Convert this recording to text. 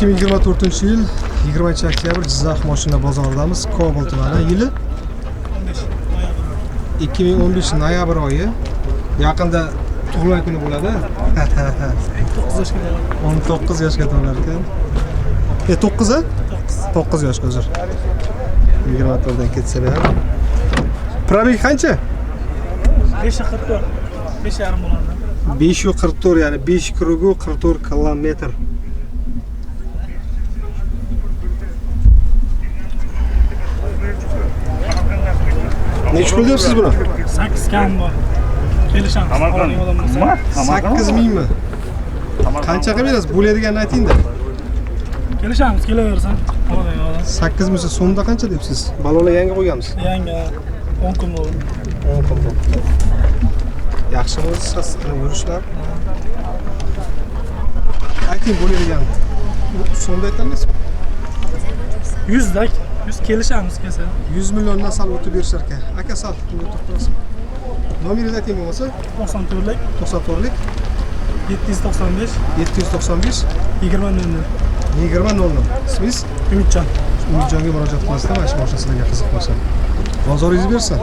2024 yil 20 oktyabr Jizzax moshina bozoridamiz. Kobul tumani. Yili 2015 noyabr oyi. Yaqinda tug'ilgan kuni bo'ladi. 19 yoshga to'lar ekan. E 9 a? 9 yoshga uzr. 24 dan ketsa ham. Probeg qancha? besh qirq to'rt besh yarim bo'ladi 544 ya'ni 5 krugu 44 kilometr. Necha pul deyapsiz buni? sakkiz kam bor kelishamiz oladigan odam bo'lsa 8 mingmi? Qanchaga berasiz? Bo'ladiganini ayting-da. kelishamiz kelaversin oladigan odam 8 ming so'mda qancha deyapsiz? Balonlar yangi qo'yganmiz. yangi o'n kun bo'ldi 10 kun bo'ldi. Yaxshi bo'ldi siz yurishlar. Ayting bo'ladigan. So'mda aytamizmi? Yuzda yuz kelishamiz kelsa 100 milliondan sal o'tib berishar ekan. Aka sal bunga to'xtasin. Nomeringizni ayting bo'lmasa to'qson to'rtlik 94lik yetti yuz to'qson besh 795 yigirma nol nol 20 00. Ismingiz? umidjon Umidjonga murojaat qilasizlar mana shu mashina sizlarga qiziq bo'lsa. Bozoringiz bersin.